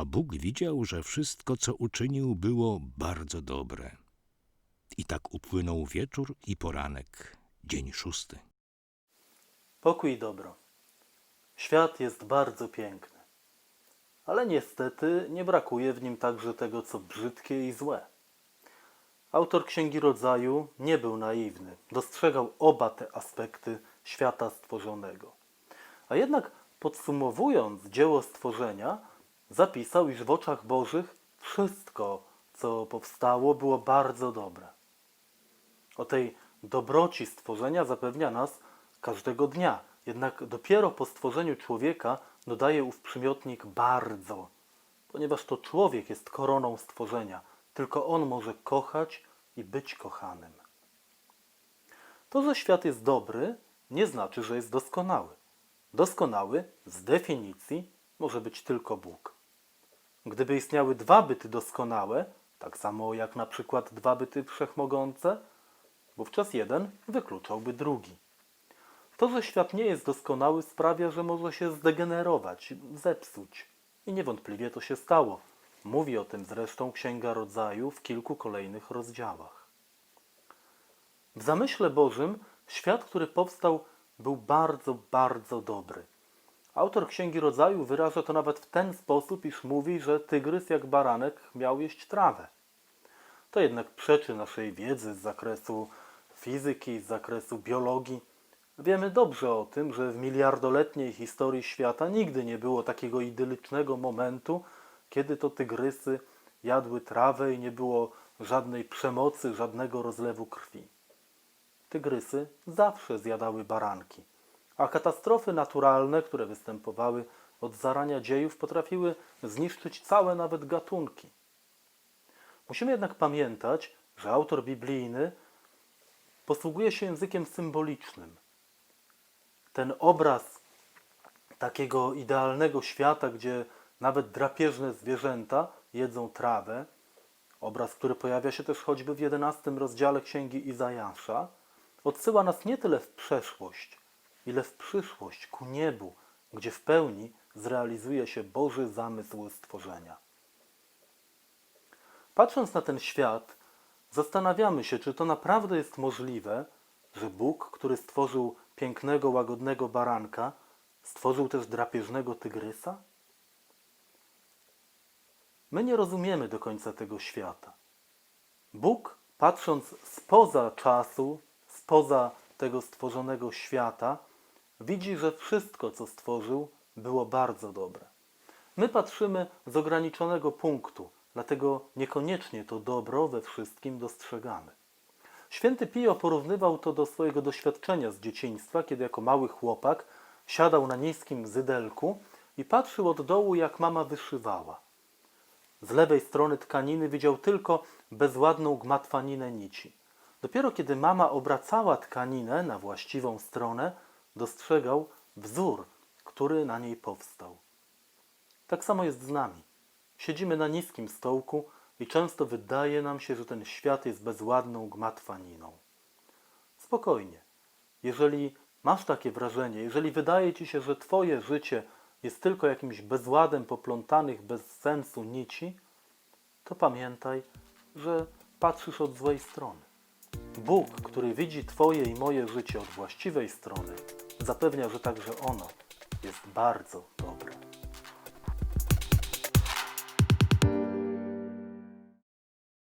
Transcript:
A Bóg widział, że wszystko, co uczynił, było bardzo dobre. I tak upłynął wieczór i poranek, dzień szósty. Pokój i dobro. Świat jest bardzo piękny, ale niestety nie brakuje w nim także tego, co brzydkie i złe. Autor Księgi Rodzaju nie był naiwny, dostrzegał oba te aspekty świata stworzonego. A jednak podsumowując dzieło stworzenia, zapisał, iż w oczach Bożych wszystko, co powstało, było bardzo dobre. O tej dobroci stworzenia zapewnia nas każdego dnia. Jednak dopiero po stworzeniu człowieka dodaje ów przymiotnik bardzo, ponieważ to człowiek jest koroną stworzenia. Tylko on może kochać i być kochanym. To, że świat jest dobry, nie znaczy, że jest doskonały. Doskonały z definicji może być tylko Bóg. Gdyby istniały dwa byty doskonałe, tak samo jak na przykład dwa byty wszechmogące, wówczas jeden wykluczałby drugi. To, że świat nie jest doskonały, sprawia, że może się zdegenerować, zepsuć. I niewątpliwie to się stało. Mówi o tym zresztą Księga Rodzaju w kilku kolejnych rozdziałach. W zamyśle Bożym świat, który powstał, był bardzo, bardzo dobry. Autor Księgi Rodzaju wyraża to nawet w ten sposób, iż mówi, że tygrys jak baranek miał jeść trawę. To jednak przeczy naszej wiedzy z zakresu fizyki, z zakresu biologii. Wiemy dobrze o tym, że w miliardoletniej historii świata nigdy nie było takiego idyllicznego momentu, kiedy to tygrysy jadły trawę i nie było żadnej przemocy, żadnego rozlewu krwi. Tygrysy zawsze zjadały baranki, a katastrofy naturalne, które występowały od zarania dziejów, potrafiły zniszczyć całe nawet gatunki. Musimy jednak pamiętać, że autor biblijny posługuje się językiem symbolicznym. Ten obraz takiego idealnego świata, gdzie nawet drapieżne zwierzęta jedzą trawę, obraz, który pojawia się też choćby w jedenastym rozdziale Księgi Izajasza, odsyła nas nie tyle w przeszłość, ile w przyszłość, ku niebu, gdzie w pełni zrealizuje się Boży zamysł stworzenia. Patrząc na ten świat, zastanawiamy się, czy to naprawdę jest możliwe, że Bóg, który stworzył pięknego, łagodnego baranka, stworzył też drapieżnego tygrysa? My nie rozumiemy do końca tego świata. Bóg, patrząc spoza czasu, spoza tego stworzonego świata, widzi, że wszystko, co stworzył, było bardzo dobre. My patrzymy z ograniczonego punktu, dlatego niekoniecznie to dobro we wszystkim dostrzegamy. Święty Pio porównywał to do swojego doświadczenia z dzieciństwa, kiedy jako mały chłopak siadał na niskim zydelku i patrzył od dołu, jak mama wyszywała. Z lewej strony tkaniny widział tylko bezładną gmatwaninę nici. Dopiero kiedy mama obracała tkaninę na właściwą stronę, dostrzegał wzór, który na niej powstał. Tak samo jest z nami. Siedzimy na niskim stołku i często wydaje nam się, że ten świat jest bezładną gmatwaniną. Spokojnie. Jeżeli masz takie wrażenie, jeżeli wydaje ci się, że twoje życie jest tylko jakimś bezładem poplątanych bez sensu nici, to pamiętaj, że patrzysz od złej strony. Bóg, który widzi Twoje i moje życie od właściwej strony, zapewnia, że także ono jest bardzo.